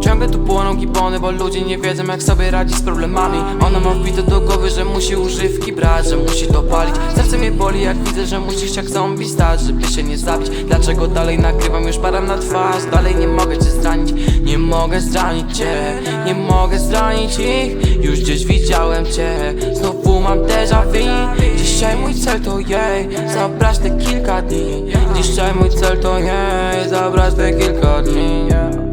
Ciągle tu płoną gibony, bo ludzie nie wiedzą jak sobie radzić z problemami. Ona ma wbite do głowy, że musi używki brać, że musi to palić. Serce mnie boli jak widzę, że musisz jak zombie stać, żeby się nie zabić. Dlaczego dalej nagrywam, już padam na twarz, dalej nie mogę cię zranić Nie mogę zranić cię, nie mogę zranić ich. Już gdzieś widziałem cię, znowu mam déjà vu. Dzisiaj mój cel to jej, zabrać te kilka dni. Dzisiaj mój cel to jej, zabrać te kilka dni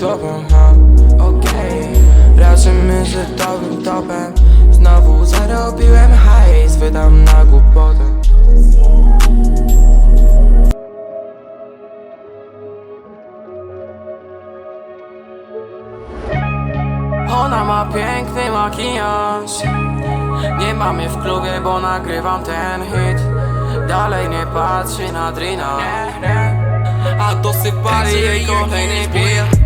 tobą ha, okay. Raczej myślę dobrym topem. Znowu zarobiłem hajs, wydam na głupotę. Ona ma piękny makijaż. Nie mam mnie w klubie, bo nagrywam ten hit. Dalej nie patrzy na drina. A dosypali jej kolejny beat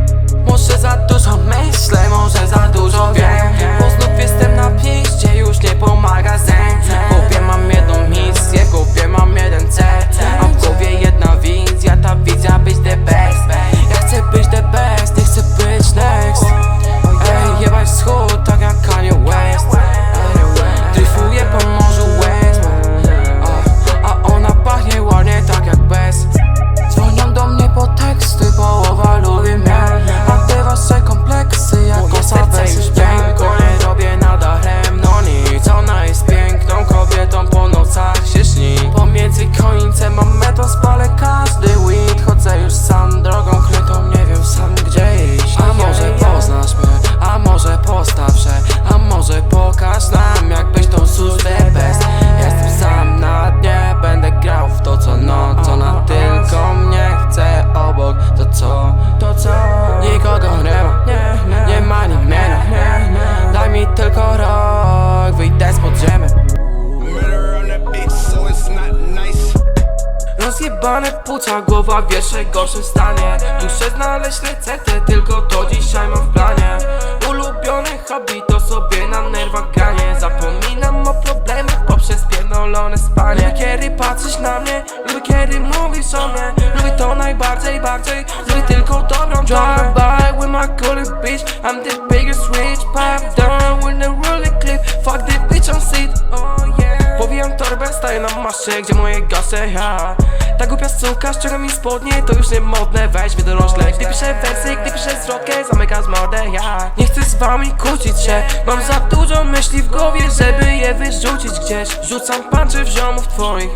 Może za dużo myślę, może za dużo wiem Bo znów jestem na piście, już nie pomaga zen Rozjebane płuca, głowa w jeszcze gorszym stanie. Muszę znaleźć receptę, tylko to dzisiaj mam w planie. Ulubione hobby to sobie na nerwach granie. Zapominam o problemach poprzez pierdolone spanie. Lubię kiedy patrzysz na mnie, lubię kiedy mówisz o mnie. Lubię to najbardziej, bardziej, lubię tylko dobrą Drive by with my coolie bitch. I'm the biggest rich pipe down with the rolling clip na masze, gdzie moje gasy, ja Ta głupia suka ściąga mi spodnie, to już nie modne. Weź mnie do gdy piszę wersy, gdy piszę zwrotkę Zamyka z mordę, ja Nie chcę z wami kłócić się. Mam za dużo myśli w głowie, żeby je wyrzucić gdzieś. Rzucam panczy w ziomów twoich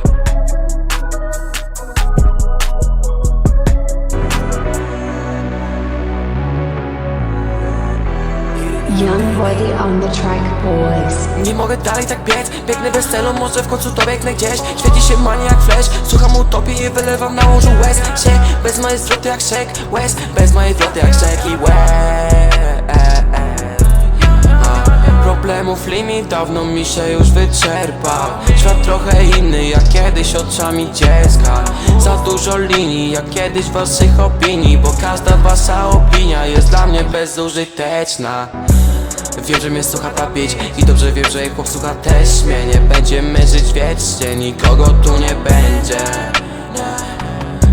Nie mogę dalej tak biec, biegnę bez celu, może w końcu dobiegnę gdzieś. Świeci się manie jak flash, słucham utopii i wylewam na łożu łez. Się, bez mojej zwroty jak szek, łez. Bez mojej zwroty jak szek i łez. Problemów limit dawno mi się już wyczerpał. Świat trochę inny jak kiedyś oczami dziecka. Za dużo linii jak kiedyś waszych opinii Bo każda wasza opinia jest dla mnie bezużyteczna Wiem, że mnie słucha ta bić i dobrze wiem, że jej chłop też mnie. Nie będziemy żyć wiecznie, nikogo tu nie będzie.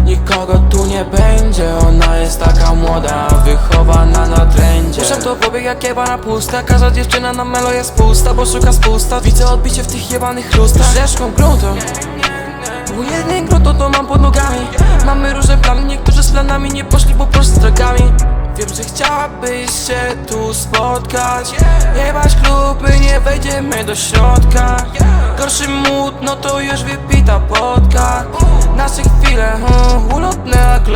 Nikogo tu nie będzie, ona jest taka młoda, wychowana na trendzie. Muszę to pobieg jak jebana pusta, każda dziewczyna na melo jest pusta, bo szuka spusta. Widzę odbicie w tych jebanych lustrach, rzeszką gruntą jednym gruntą to mam pod nogami. Mamy różne plany, niektórzy z planami nie poszli po prostu drogami Wiem, że chciałabyś się tu spotkać. Jebać kluby, nie wejdziemy do środka. Gorszy mód, no to już wypita podka. Nasze chwile, hmm, ulotne jak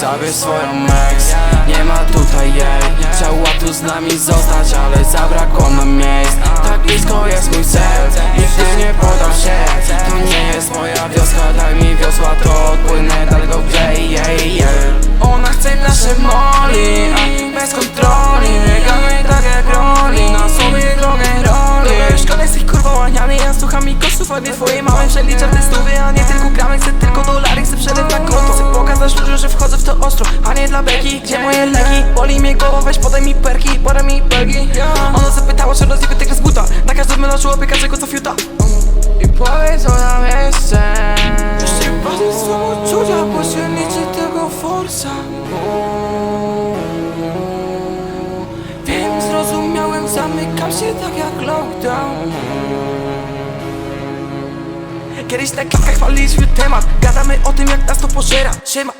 zabierz swoją ex Nie ma tutaj jej. Chciała tu z nami zostać, ale zabrakło nam miejsc. Tak blisko jest mój cel. Nigdy nie podam się. To nie jest moja wioska. Daj mi wiosła, to odpłynę daleko gdzieś yeah, yeah. Ona chce nasze moli Bez kontroli. Biegamy tak jak roli Na sobie drogę roli. Szkoda jest ich kurwa łaniany. Ja słucham mi kosztów, a nie twojej mamy Przeliczam te a nie tylko gramy Chcę tylko dolary, chcę przelew na ludziom, że wchodzę w to ostro. A nie dla beki, gdzie moje leki? Boli mnie głowa, weź podaj mi perki Podaj mi perki. Ona zapytała, czy rozjebie tego z buta. Na każdym melanżu łapie każdego co fiuta. I powiedz co nam jeszcze. Jeszcze bardziej samoczucia Pośrednicy tego forsa. Wiem, zrozumiałem, zamykam się tak jak lockdown Kiedyś na klikach chwaliliśmy temat. Gadamy o tym jak nas to pożera. Siema